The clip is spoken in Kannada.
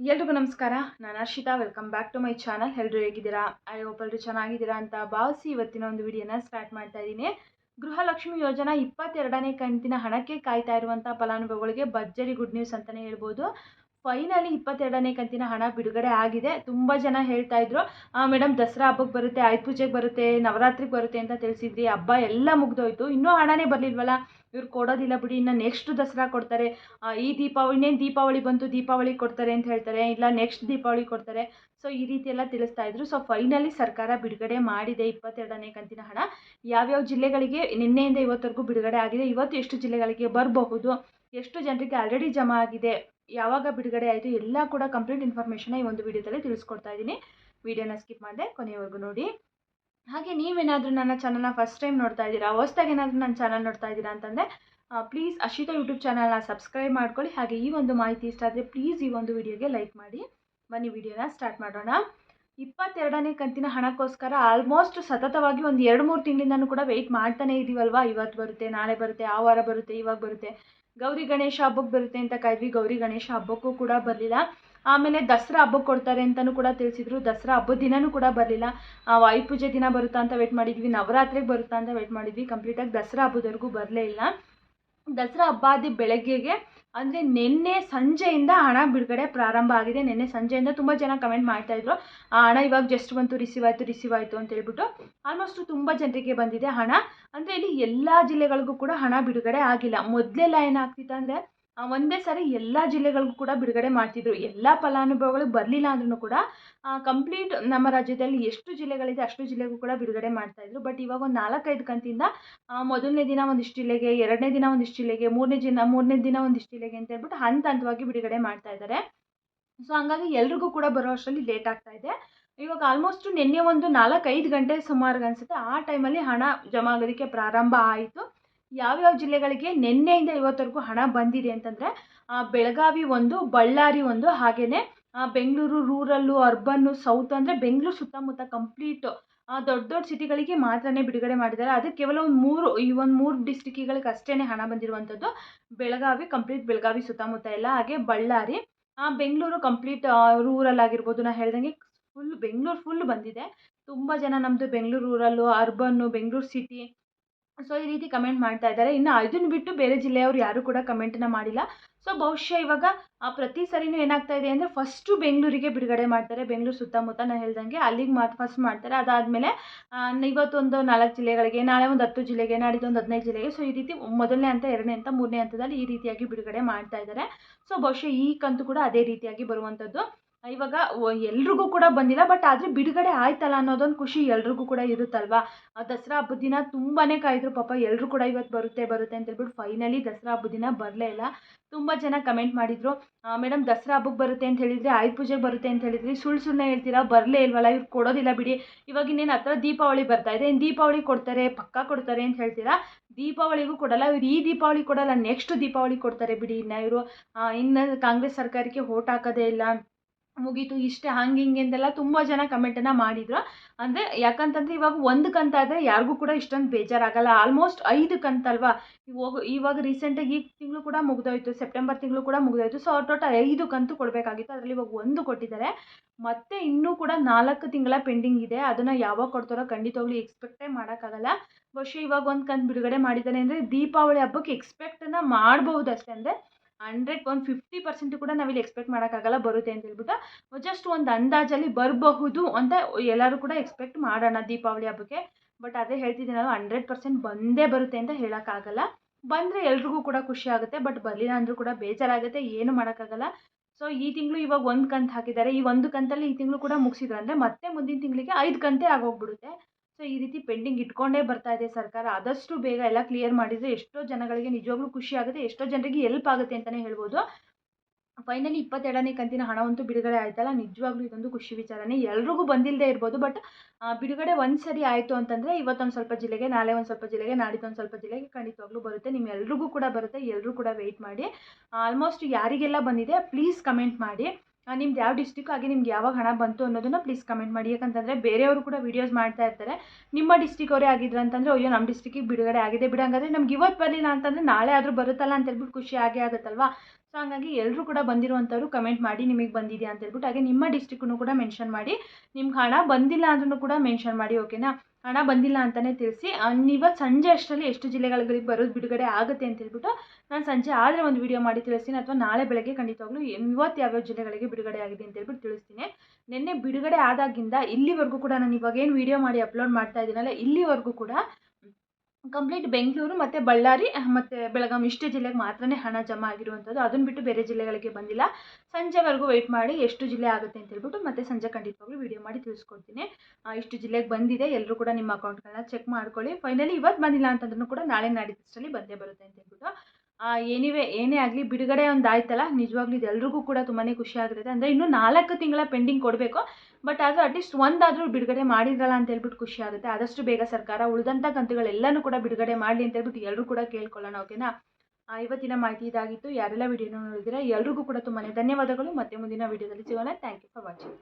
ಎಲ್ರಿಗೂ ನಮಸ್ಕಾರ. ನಾನು Harshitha. Welcome back to my channel ಎಲ್ಲರೂ ಹೇಗಿದ್ದೀರಾ? ಐ ಹೋಪ್ ಎಲ್ಲರೂ ಚೆನ್ನಾಗಿದ್ದೀರಾ ಅಂತ ಭಾವಿಸಿ ಇವತ್ತಿನ ಒಂದು ವಿಡಿಯೋನ ಸ್ಟಾರ್ಟ್ ಮಾಡ್ತಾ ಇದ್ದೀನಿ. ಗೃಹಲಕ್ಷ್ಮಿ ಯೋಜನಾ ಇಪ್ಪತ್ತೆರಡನೇ ಕಂತಿನ ಹಣಕ್ಕೆ ಕಾಯ್ತಾ ಇರುವಂಥ ಫಲಾನುಭವಿಗಳಿಗೆ ಭರ್ಜರಿ ಗುಡ್ ನ್ಯೂಸ್ ಅಂತಲೇ ಹೇಳ್ಬೋದು. ಫೈನಲಿ ಇಪ್ಪತ್ತೆರಡನೇ ಕಂತಿನ ಹಣ ಬಿಡುಗಡೆ ಆಗಿದೆ. ತುಂಬ ಜನ ಹೇಳ್ತಾ ಇದ್ರು ಮೇಡಮ್ ದಸರಾ ಹಬ್ಬಕ್ಕೆ ಬರುತ್ತೆ, ಆಯುಧ ಪೂಜೆಗೆ ಬರುತ್ತೆ, ನವರಾತ್ರಿಗೆ ಬರುತ್ತೆ ಅಂತ ತಿಳಿಸಿದ್ರಿ ಹಬ್ಬ ಎಲ್ಲ ಮುಗ್ದೋಯ್ತು. ಇನ್ನೂ ಹಣನೇ ಬರಲಿಲ್ವಲ್ಲ? ಇವ್ರು ಕೊಡೋದಿಲ್ಲ ಬಿಡಿ. ಇನ್ನು ನೆಕ್ಸ್ಟ್ ದಸರಾ ಕೊಡ್ತಾರೆ. ಈ ದೀಪಾವಳಿ, ಇನ್ನೇನು ದೀಪಾವಳಿ ಬಂತು, ದೀಪಾವಳಿ ಕೊಡ್ತಾರೆ ಅಂತ ಹೇಳ್ತಾರೆ. ಇಲ್ಲ ನೆಕ್ಸ್ಟ್ ದೀಪಾವಳಿ ಕೊಡ್ತಾರೆ. ಸೊ ಈ ರೀತಿ ಎಲ್ಲ ತಿಳಿಸ್ತಾ ಇದ್ರು. ಸೊ ಫೈನಲಿ ಸರ್ಕಾರ ಬಿಡುಗಡೆ ಮಾಡಿದೆ ಇಪ್ಪತ್ತೆರಡನೇ ಕಂತಿನ ಹಣ. ಯಾವ್ಯಾವ ಜಿಲ್ಲೆಗಳಿಗೆ, ನಿನ್ನೆಯಿಂದ ಇವತ್ತರೆಗೂ ಬಿಡುಗಡೆ ಆಗಿದೆ. ಇವತ್ತು ಎಷ್ಟು ಜಿಲ್ಲೆಗಳಿಗೆ ಬರಬಹುದು? ಎಷ್ಟು ಜನರಿಗೆ ಆಲ್ರೆಡಿ ಜಮಾ ಆಗಿದೆ? ಯಾವಾಗ ಬಿಡುಗಡೆ ಆಯಿತು ಎಲ್ಲ ಕೂಡ ಕಂಪ್ಲೀಟ್ ಇನ್ಫಾರ್ಮೇಷನ್ ಈ ಒಂದು ವಿಡಿಯೋದಲ್ಲಿ ತಿಳಿಸ್ಕೊಡ್ತಾ ಇದ್ದೀನಿ. ವಿಡಿಯೋನ ಸ್ಕಿಪ್ ಮಾಡಿದೆ ಕೊನೆಯವರೆಗೂ ನೋಡಿ. ಹಾಗೆ ನೀವೇನಾದರೂ ನನ್ನ ಚಾನಲ್ನ ಫಸ್ಟ್ ಟೈಮ್ ನೋಡ್ತಾ ಇದ್ದೀರಾ, ಹೊಸ್ದಾಗಿ ಏನಾದರೂ ನನ್ನ ಚಾನಲ್ ನೋಡ್ತಾ ಇದ್ದೀರಾ ಅಂತಂದರೆ ಪ್ಲೀಸ್ ಅಶಿತಾ ಯೂಟ್ಯೂಬ್ ಚಾನಲ್ನ ಸಬ್ಸ್ಕ್ರೈಬ್ ಮಾಡ್ಕೊಳ್ಳಿ. ಹಾಗೆ ಈ ಒಂದು ಮಾಹಿತಿ ಇಷ್ಟ ಆದರೆ ಪ್ಲೀಸ್ ಈ ಒಂದು ವಿಡಿಯೋಗೆ ಲೈಕ್ ಮಾಡಿ. ಬನ್ನಿ ವಿಡಿಯೋನ ಸ್ಟಾರ್ಟ್ ಮಾಡೋಣ. ಇಪ್ಪತ್ತೆರಡನೇ ಕಂತಿನ ಹಣಕ್ಕೋಸ್ಕರ ಆಲ್ಮೋಸ್ಟ್ ಸತತವಾಗಿ ಒಂದು ಎರಡು ಮೂರು ತಿಂಗಳಿಂದನೂ ಕೂಡ ವೆಯ್ಟ್ ಮಾಡ್ತಾನೆ ಇದ್ದೀವಲ್ವಾ ಇವತ್ತು ಬರುತ್ತೆ, ನಾಳೆ ಬರುತ್ತೆ, ಆ ವಾರ ಬರುತ್ತೆ, ಇವಾಗ ಬರುತ್ತೆ. ಗೌರಿ ಗಣೇಶ ಹಬ್ಬಕ್ಕೆ ಬರುತ್ತೆ ಅಂತ ಕಾಯ್ದ್ವಿ. ಗೌರಿ ಗಣೇಶ ಹಬ್ಬಕ್ಕೂ ಕೂಡ ಬರಲಿಲ್ಲ. ಆಮೇಲೆ ದಸರಾ ಹಬ್ಬಕ್ಕೆ ಕೊಡ್ತಾರೆ ಅಂತಲೂ ಕೂಡ ತಿಳಿಸಿದ್ರು. ದಸರಾ ಹಬ್ಬದ ದಿನನೂ ಕೂಡ ಬರಲಿಲ್ಲ. ವಾಯು ಪೂಜೆ ದಿನ ಬರುತ್ತಾ ಅಂತ ವೇಟ್ ಮಾಡಿದ್ವಿ. ನವರಾತ್ರಿಗೆ ಬರುತ್ತಾ ಅಂತ ವೇಟ್ ಮಾಡಿದ್ವಿ. ಕಂಪ್ಲೀಟಾಗಿ ದಸರಾ ಹಬ್ಬದವರೆಗೂ ಬರಲೇ ಇಲ್ಲ. ದಸರಾ ಹಬ್ಬ ಆದ ಬೆಳಗ್ಗೆಗೆ ಅಂದರೆ ನಿನ್ನೆ ಸಂಜೆಯಿಂದ ಹಣ ಬಿಡುಗಡೆ ಪ್ರಾರಂಭ ಆಗಿದೆ. ನಿನ್ನೆ ಸಂಜೆಯಿಂದ ತುಂಬ ಜನ ಕಮೆಂಟ್ ಮಾಡ್ತಾಯಿದ್ರು ಆ ಹಣ ಇವಾಗ ಜಸ್ಟ್ ಬಂತು ರಿಸೀವ್ ಆಯಿತು ರಿಸೀವ್ ಆಯಿತು ಅಂತ ಹೇಳ್ಬಿಟ್ಟು ಆಲ್ಮೋಸ್ಟ್ ತುಂಬ ಜನರಿಗೆ ಬಂದಿದೆ ಹಣ. ಅಂದರೆ ಇಲ್ಲಿ ಎಲ್ಲ ಜಿಲ್ಲೆಗಳಿಗೂ ಕೂಡ ಹಣ ಬಿಡುಗಡೆ ಆಗಿಲ್ಲ. ಮೊದಲೆಲ್ಲ ಏನಾಗ್ತಿತ್ತು ಅಂದರೆ ಒಂದೇ ಸಾರಿ ಎಲ್ಲ ಜಿಲ್ಲೆಗಳಿಗೂ ಕೂಡ ಬಿಡುಗಡೆ ಮಾಡ್ತಿದ್ರು. ಎಲ್ಲ ಫಲಾನುಭವಿಗಳು ಬರಲಿಲ್ಲ ಅಂದ್ರೂ ಕೂಡ ಕಂಪ್ಲೀಟ್ ನಮ್ಮ ರಾಜ್ಯದಲ್ಲಿ ಎಷ್ಟು ಜಿಲ್ಲೆಗಳಿದೆ ಅಷ್ಟು ಜಿಲ್ಲೆಗೂ ಕೂಡ ಬಿಡುಗಡೆ ಮಾಡ್ತಾಯಿದ್ರು ಬಟ್ ಇವಾಗ ಒಂದು ನಾಲ್ಕೈದು ಕಂತಿಂದ ಮೊದಲನೇ ದಿನ ಒಂದಿಷ್ಟು ಜಿಲ್ಲೆಗೆ, ಎರಡನೇ ದಿನ ಒಂದಿಷ್ಟು ಜಿಲ್ಲೆಗೆ, ಮೂರನೇ ದಿನ ಮೂರನೇ ದಿನ ಒಂದಿಷ್ಟು ಜಿಲ್ಲೆಗೆ ಅಂತ ಹೇಳ್ಬಿಟ್ಟು ಹಂತ ಹಂತವಾಗಿ ಬಿಡುಗಡೆ ಮಾಡ್ತಾ ಇದ್ದಾರೆ ಸೊ ಹಂಗಾಗಿ ಎಲ್ರಿಗೂ ಕೂಡ ಬರೋ ಅಷ್ಟರಲ್ಲಿ ಲೇಟ್ ಆಗ್ತಾ ಇದೆ. ಇವಾಗ ಆಲ್ಮೋಸ್ಟ್ ನಿನ್ನೆ ಒಂದು ನಾಲ್ಕೈದು ಗಂಟೆ ಸುಮಾರು ಅನಿಸುತ್ತೆ ಆ ಟೈಮಲ್ಲಿ ಹಣ ಜಮಾ ಆಗೋದಕ್ಕೆ ಪ್ರಾರಂಭ ಆಯಿತು. ಯಾವ್ಯಾವ ಜಿಲ್ಲೆಗಳಿಗೆ ನಿನ್ನೆಯಿಂದ ಇವತ್ತವರೆಗೂ ಹಣ ಬಂದಿದೆ ಅಂತಂದರೆ ಬೆಳಗಾವಿ ಒಂದು, ಬಳ್ಳಾರಿ ಒಂದು ಹಾಗೆಯೇ ಬೆಂಗಳೂರು, ರೂರಲ್ಲು, ಅರ್ಬನ್ನು, ಸೌತ್ ಅಂದರೆ ಬೆಂಗಳೂರು ಸುತ್ತಮುತ್ತ ಕಂಪ್ಲೀಟು ದೊಡ್ಡ ದೊಡ್ಡ ಸಿಟಿಗಳಿಗೆ ಮಾತ್ರನೇ ಬಿಡುಗಡೆ ಮಾಡಿದ್ದಾರೆ. ಅದು ಕೇವಲ ಒಂದು ಮೂರು, ಈ ಒಂದು ಮೂರು ಡಿಸ್ಟಿಕ್ಕಿಗಳಿಗೆ ಅಷ್ಟೇ ಹಣ ಬಂದಿರುವಂಥದ್ದು ಬೆಳಗಾವಿ ಕಂಪ್ಲೀಟ್ ಬೆಳಗಾವಿ ಸುತ್ತಮುತ್ತ ಎಲ್ಲ, ಹಾಗೆ ಬಳ್ಳಾರಿ ಬೆಂಗಳೂರು ಕಂಪ್ಲೀಟ್ ರೂರಲ್ ಆಗಿರ್ಬೋದು. ನಾ ಹೇಳ್ದಂಗೆ ಫುಲ್ ಬೆಂಗಳೂರು ಫುಲ್ ಬಂದಿದೆ. ತುಂಬ ಜನ ನಮ್ಮದು Bengaluru, rural, urban, Bengaluru city so ಈ ರೀತಿ ಕಮೆಂಟ್ ಮಾಡ್ತಾ ಇದ್ದಾರೆ. ಇನ್ನು ಅದನ್ನು ಬಿಟ್ಟು ಬೇರೆ ಜಿಲ್ಲೆಯವರು ಯಾರೂ ಕೂಡ ಕಮೆಂಟನ್ನು ಮಾಡಿಲ್ಲ. ಸೊ ಬಹುಶಃ ಇವಾಗ ಪ್ರತಿ ಸರಿನೂ ಏನಾಗ್ತಾ ಇದೆ ಅಂದರೆ ಫಸ್ಟು ಬೆಂಗಳೂರಿಗೆ ಬಿಡುಗಡೆ ಮಾಡ್ತಾರೆ. ಬೆಂಗಳೂರು ಸುತ್ತಮುತ್ತ ನಾನು ಹೇಳ್ದಂಗೆ ಅಲ್ಲಿಗೆ ಮಾತು ಫಸ್ಟ್ ಮಾಡ್ತಾರೆ. ಅದಾದಮೇಲೆ ಇವತ್ತೊಂದು ನಾಲ್ಕು ಜಿಲ್ಲೆಗಳಿಗೆ, ನಾಳೆ ಒಂದು ಹತ್ತು ಜಿಲ್ಲೆಗೆ, ನಾಡಿದ್ದು ಒಂದು ಹದಿನೈದು ಜಿಲ್ಲೆಗೆ ಸೊ ಈ ರೀತಿ ಮೊದಲನೇ ಹಂತ, ಎರಡನೇ ಹಂತ, ಮೂರನೇ ಹಂತದಲ್ಲಿ ಈ ರೀತಿಯಾಗಿ ಬಿಡುಗಡೆ ಮಾಡ್ತಾ ಇದ್ದಾರೆ. ಸೊ ಬಹುಶಃ ಈ ಕಂತು ಕೂಡ ಅದೇ ರೀತಿಯಾಗಿ ಬರುವಂಥದ್ದು ಇವಾಗ ಎಲ್ರಿಗೂ ಕೂಡ ಬಂದಿಲ್ಲ ಬಟ್ ಆದರೆ ಬಿಡುಗಡೆ ಆಯ್ತಲ್ಲ ಅನ್ನೋದೊಂದು ಖುಷಿ ಎಲ್ರಿಗೂ ಕೂಡ ಇರುತ್ತಲ್ವಾ? ದಸರಾ ಹಬ್ಬದ ದಿನ ತುಂಬಾ ಕಾಯ್ದ್ರು, ಪಾಪ ಎಲ್ಲರೂ ಕೂಡ ಇವತ್ತು ಬರುತ್ತೆ ಬರುತ್ತೆ ಅಂತ ಹೇಳ್ಬಿಟ್ಟು ಫೈನಲಿ ದಸರಾ ಹಬ್ಬದ ದಿನ ಬರಲೇ ಇಲ್ಲ. ತುಂಬ ಜನ ಕಮೆಂಟ್ ಮಾಡಿದರು ಮೇಡಮ್ ದಸರಾ ಹಬ್ಬಕ್ಕೆ ಬರುತ್ತೆ ಅಂತ ಹೇಳಿದರೆ, ಆಯುಧ ಪೂಜೆಗೆ ಬರುತ್ತೆ ಅಂತ ಹೇಳಿದ್ರಿ, ಸುಳ್ಳು ಸುಳ್ಳೇ ಹೇಳ್ತೀರಾ? ಬರಲೇ ಇಲ್ವಲ್ಲ, ಇವ್ರು ಕೊಡೋದಿಲ್ಲ ಬಿಡಿ. ಇವಾಗ ಇನ್ನೇನು ಹತ್ರ ದೀಪಾವಳಿ ಬರ್ತಾ ಇದೆ ದೀಪಾವಳಿ ಕೊಡ್ತಾರೆ? ಪಕ್ಕಾ ಕೊಡ್ತಾರೆ ಅಂತ ಹೇಳ್ತೀರಾ? ದೀಪಾವಳಿಗೂ ಕೊಡಲ್ಲ, ಇವ್ರು ಈ ದೀಪಾವಳಿ ಕೊಡಲ್ಲ ನೆಕ್ಸ್ಟ್ ದೀಪಾವಳಿ ಕೊಡ್ತಾರೆ ಬಿಡಿ ಇನ್ನು ಇವರು. ಇನ್ನು ಕಾಂಗ್ರೆಸ್ ಸರ್ಕಾರಕ್ಕೆ ಓಟ್ ಹಾಕೋದೇ ಇಲ್ಲ. ಮುಗೀತು, ಇಷ್ಟೇ, ಹಂಗೆ, ಹಿಂಗೆ ಅಂತೆಲ್ಲ ತುಂಬ ಜನ ಕಮೆಂಟನ್ನು ಮಾಡಿದ್ರು. ಅಂದರೆ ಯಾಕಂತಂದರೆ ಇವಾಗ ಒಂದು ಕಂತಾದರೆ ಯಾರಿಗೂ ಕೂಡ ಇಷ್ಟೊಂದು ಬೇಜಾರಾಗಲ್ಲ. ಆಲ್ಮೋಸ್ಟ್ ಐದು ಕಂತಲ್ವಾ ಇವಾಗ ಇವಾಗ ರೀಸೆಂಟಾಗಿ ಈ ತಿಂಗಳು ಕೂಡ ಮುಗ್ದೋಯ್ತು. ಸೆಪ್ಟೆಂಬರ್ ತಿಂಗಳು ಕೂಡ ಮುಗ್ದೋಯ್ತು. ಸೊ ಟೋಟಲ್ ಐದು ಕಂತು ಕೊಡಬೇಕಾಗಿತ್ತು. ಅದರಲ್ಲಿ ಇವಾಗ ಒಂದು ಕೊಟ್ಟಿದ್ದಾರೆ. ಮತ್ತೆ ಇನ್ನೂ ಕೂಡ ನಾಲ್ಕು ತಿಂಗಳ ಪೆಂಡಿಂಗ್ ಇದೆ. ಅದನ್ನು ಯಾವಾಗ ಕೊಡ್ತಾರೋ ಖಂಡಿತವಾಗ್ಲೂ ಎಕ್ಸ್ಪೆಕ್ಟೇ ಮಾಡೋಕ್ಕಾಗಲ್ಲ. ಬಹುಶಃ ಇವಾಗ ಒಂದು ಕಂತು ಬಿಡುಗಡೆ ಮಾಡಿದ್ದಾರೆ ಅಂದರೆ ದೀಪಾವಳಿ ಹಬ್ಬಕ್ಕೆ ಎಕ್ಸ್ಪೆಕ್ಟನ್ನು ಮಾಡಬಹುದು ಅಷ್ಟೇ. ಅಂದರೆ ಹಂಡ್ರೆಡ್ ಒಂದು ಫಿಫ್ಟಿ ಪರ್ಸೆಂಟ್ ಕೂಡ ನಾವಿಲ್ಲಿ ಎಕ್ಸ್ಪೆಕ್ಟ್ ಮಾಡೋಕ್ಕಾಗಲ್ಲ ಬರುತ್ತೆ ಅಂತ ಹೇಳ್ಬಿಟ್ಟು ಜಸ್ಟ್ ಒಂದು ಅಂದಾಜಲ್ಲಿ ಬರಬಹುದು ಅಂತ ಎಲ್ಲರೂ ಕೂಡ ಎಕ್ಸ್ಪೆಕ್ಟ್ ಮಾಡೋಣ ದೀಪಾವಳಿ ಹಬ್ಬಕ್ಕೆ. ಬಟ್ ಅದೇ ಹೇಳ್ತಿದ್ದೀನಲ್ಲ ಹಂಡ್ರೆಡ್ ಪರ್ಸೆಂಟ್ ಬಂದೇ ಬರುತ್ತೆ ಅಂತ ಹೇಳೋಕ್ಕಾಗಲ್ಲ. ಬಂದರೆ ಎಲ್ರಿಗೂ ಕೂಡ ಖುಷಿ ಆಗುತ್ತೆ ಬಟ್ ಬರಲಿಲ್ಲ ಅಂದರೂ ಕೂಡ ಬೇಜಾರಾಗುತ್ತೆ, ಏನು ಮಾಡೋಕ್ಕಾಗಲ್ಲ. ಸೊ ಈ ತಿಂಗಳು ಇವಾಗ ಒಂದು ಕಂತು ಹಾಕಿದ್ದಾರೆ. ಈ ಒಂದು ಕಂತಲ್ಲಿ ಈ ತಿಂಗಳು ಕೂಡ ಮುಗಿಸಿದ್ರು ಅಂದರೆ ಮತ್ತೆ ಮುಂದಿನ ತಿಂಗಳಿಗೆ ಐದು ಕಂತೆ ಆಗೋಗ್ಬಿಡುತ್ತೆ. ಸೊ ಈ ರೀತಿ ಪೆಂಡಿಂಗ್ ಇಟ್ಕೊಂಡೇ ಬರ್ತಾ ಇದೆ ಸರ್ಕಾರ. ಆದಷ್ಟು ಬೇಗ ಎಲ್ಲ ಕ್ಲಿಯರ್ ಮಾಡಿದರೆ ಎಷ್ಟೋ ಜನಗಳಿಗೆ ನಿಜವಾಗ್ಲೂ ಖುಷಿ ಆಗುತ್ತೆ, ಎಷ್ಟೋ ಜನರಿಗೆ ಹೆಲ್ಪ್ ಆಗುತ್ತೆ ಅಂತಲೇ ಹೇಳ್ಬೋದು. ಫೈನಲಿ ಇಪ್ಪತ್ತೆರಡನೇ ಕಂತಿನ ಹಣವಂತೂ ಬಿಡುಗಡೆ ಆಯ್ತಲ್ಲ, ನಿಜವಾಗ್ಲೂ ಇದೊಂದು ಖುಷಿ ವಿಚಾರನೇ. ಎಲ್ರಿಗೂ ಬಂದಿಲ್ಲದೆ ಇರ್ಬೋದು, ಬಟ್ ಬಿಡುಗಡೆ ಒಂದು ಸರಿ ಆಯಿತು ಅಂತಂದರೆ ಇವತ್ತೊಂದು ಸ್ವಲ್ಪ ಜಿಲ್ಲೆಗೆ, ನಾಳೆ ಒಂದು ಸ್ವಲ್ಪ ಜಿಲ್ಲೆಗೆ, ನಾಡಿದ್ದೊಂದು ಸ್ವಲ್ಪ ಜಿಲ್ಲೆಗೆ ಖಂಡಿತವಾಗ್ಲೂ ಬರುತ್ತೆ. ನಿಮ್ಮ ಎಲ್ರಿಗೂ ಕೂಡ ಬರುತ್ತೆ ಎಲ್ಲರೂ ಕೂಡ ವೆಯ್ಟ್ ಮಾಡಿ. ಆಲ್ಮೋಸ್ಟ್ ಯಾರಿಗೆಲ್ಲ ಬಂದಿದೆ ಪ್ಲೀಸ್ ಕಮೆಂಟ್ ಮಾಡಿ. ನಿಮ್ದು ಯಾವ ಡಿಸ್ಟಿಕ್ಕು ಹಾಗೆ ನಿಮ್ಗೆ ಯಾವಾಗ ಹಣ ಬಂತು ಅನ್ನೋದನ್ನ ಪ್ಲೀಸ್ ಕಮೆಂಟ್ ಮಾಡಿ. ಯಾಕಂತಂದರೆ ಬೇರೆಯವರು ಕೂಡ ವೀಡಿಯೋಸ್ ಮಾಡ್ತಾ ಇರ್ತಾರೆ. ನಿಮ್ಮ ಡಿಸ್ಟಿಕ್ ಅವರೇ ಆಗಿದ್ರು ಅಂತಂದರೆ ಅಯ್ಯೋ ನಮ್ಮ ಡಿಸ್ಟಿಕ್ಕಿಗೆ ಬಿಡುಗಡೆ ಆಗಿದೆ ಬಿಡು. ಹಂಗಾದ್ರೆ ನಮ್ಗೆ ಇವತ್ತು ಬರಲಿಲ್ಲ ಅಂತಂದರೆ ನಾಳೆ ಆದರೂ ಬರುತ್ತಲ್ಲ ಅಂತ ಹೇಳ್ಬಿಟ್ಟು ಖುಷಿ ಆಗೇ ಆಗುತ್ತಲ್ವಾ? ಸೊ ಹಂಗಾಗಿ ಎಲ್ಲರೂ ಕೂಡ ಬಂದಿರುವಂಥವ್ರು ಕಮೆಂಟ್ ಮಾಡಿ ನಿಮಗೆ ಬಂದಿದೆಯಾ ಅಂತ ಹೇಳ್ಬಿಟ್ಟು ಹಾಗೆ ನಿಮ್ಮ ಡಿಸ್ಟಿಕ್ಕನ್ನು ಕೂಡ ಮೆನ್ಷನ್ ಮಾಡಿ. ನಿಮ್ಗೆ ಹಣ ಬಂದಿಲ್ಲ ಅಂದ್ರೂ ಕೂಡ ಮೆನ್ಷನ್ ಮಾಡಿ ಓಕೆನಾ ಹಣ ಬಂದಿಲ್ಲ ಅಂತಲೇ ತಿಳಿಸಿ ಇವತ್ತು ಸಂಜೆ ಅಷ್ಟರಲ್ಲಿ ಎಷ್ಟು ಜಿಲ್ಲೆಗಳಿಗೆ ಬರೋದು ಬಿಡುಗಡೆ ಆಗುತ್ತೆ ಅಂತ ಹೇಳ್ಬಿಟ್ಟು ನಾನು ಸಂಜೆ ಆದರೆ ಒಂದು ವಿಡಿಯೋ ಮಾಡಿ ತಿಳಿಸ್ತೀನಿ ಅಥವಾ ನಾಳೆ ಬೆಳಗ್ಗೆ ಖಂಡಿತವಾಗ್ಲೂ ಇವತ್ತು ಯಾವ್ಯಾವ ಜಿಲ್ಲೆಗಳಿಗೆ ಬಿಡುಗಡೆ ಆಗಿದೆ ಅಂತ ಹೇಳ್ಬಿಟ್ಟು ತಿಳಿಸ್ತೀನಿ. ನಿನ್ನೆ ಬಿಡುಗಡೆ ಆದಾಗಿಂದ ಇಲ್ಲಿವರೆಗೂ ಕೂಡ ನಾನು ಇವಾಗ ಏನು ವಿಡಿಯೋ ಮಾಡಿ ಅಪ್ಲೋಡ್ ಮಾಡ್ತಾ ಇದ್ದೀನಲ್ಲ, ಇಲ್ಲಿವರೆಗೂ ಕೂಡ ಕಂಪ್ಲೀಟ್ ಬೆಂಗಳೂರು ಮತ್ತು ಬಳ್ಳಾರಿ ಮತ್ತು ಬೆಳಗಾಂ ಇಷ್ಟು ಜಿಲ್ಲೆಗೆ ಮಾತ್ರನೇ ಹಣ ಜಮಾ ಆಗಿರುವಂಥದ್ದು. ಅದನ್ನು ಬಿಟ್ಟು ಬೇರೆ ಜಿಲ್ಲೆಗಳಿಗೆ ಬಂದಿಲ್ಲ. ಸಂಜೆವರೆಗೂ ವೆಯ್ಟ್ ಮಾಡಿ ಎಷ್ಟು ಜಿಲ್ಲೆ ಆಗುತ್ತೆ ಅಂತ ಹೇಳ್ಬಿಟ್ಟು ಮತ್ತೆ ಸಂಜೆ ಖಂಡಿತವಾಗ್ಲೂ ವಿಡಿಯೋ ಮಾಡಿ ತಿಳಿಸ್ಕೊಡ್ತೀನಿ. ಇಷ್ಟು ಜಿಲ್ಲೆಗೆ ಬಂದಿದೆ. ಎಲ್ಲರೂ ಕೂಡ ನಿಮ್ಮ ಅಕೌಂಟ್ಗಳನ್ನ ಚೆಕ್ ಮಾಡ್ಕೊಳ್ಳಿ. ಫೈನಲಿ ಇವತ್ತು ಬಂದಿಲ್ಲ ಅಂತಂದ್ರೂ ಕೂಡ ನಾಳೆ ನಾಡಿದ್ದಷ್ಟರಲ್ಲಿ ಬಂದೇ ಬರುತ್ತೆ ಅಂತ ಹೇಳ್ಬಿಟ್ಟು ಏನಿವೆ, ಏನೇ ಆಗಲಿ ಬಿಡುಗಡೆ ಒಂದು ಆಯ್ತಲ್ಲ, ನಿಜವಾಗ್ಲೂ ಇದು ಎಲ್ರಿಗೂ ಕೂಡ ತುಂಬಾ ಖುಷಿ ಆಗಿರುತ್ತೆ ಅಂದರೆ ಇನ್ನೂ ನಾಲ್ಕು ತಿಂಗಳ ಪೆಂಡಿಂಗ್ ಕೊಡಬೇಕು ಬಟ್ ಆದರೂ ಅಟ್ಲೀಸ್ಟ್ ಒಂದಾದರೂ ಬಿಡುಗಡೆ ಮಾಡಿದ್ರಲ್ಲ ಅಂತ ಹೇಳ್ಬಿಟ್ಟು ಖುಷಿ ಆಗುತ್ತೆ. ಆದಷ್ಟು ಬೇಗ ಸರ್ಕಾರ ಉಳಿದಂಥ ಕಂತುಗಳೆಲ್ಲನೂ ಕೂಡ ಬಿಡುಗಡೆ ಮಾಡಲಿ ಅಂತ ಹೇಳ್ಬಿಟ್ಟು ಎಲ್ಲರೂ ಕೂಡ ಕೇಳ್ಕೊಳ್ಳೋಣ, ಓಕೆನಾ? ಇವತ್ತಿನ ಮಾಹಿತಿ ಇದಾಗಿತ್ತು. ಯಾರೆಲ್ಲ ವಿಡಿಯೋನ ನೋಡಿದ್ರೆ ಎಲ್ರಿಗೂ ಕೂಡ ತುಂಬಾ ಧನ್ಯವಾದಗಳು. ಮತ್ತೆ ಮುಂದಿನ ವಿಡಿಯೋದಲ್ಲಿ ಸಿಗೋಣ. Thank you for watching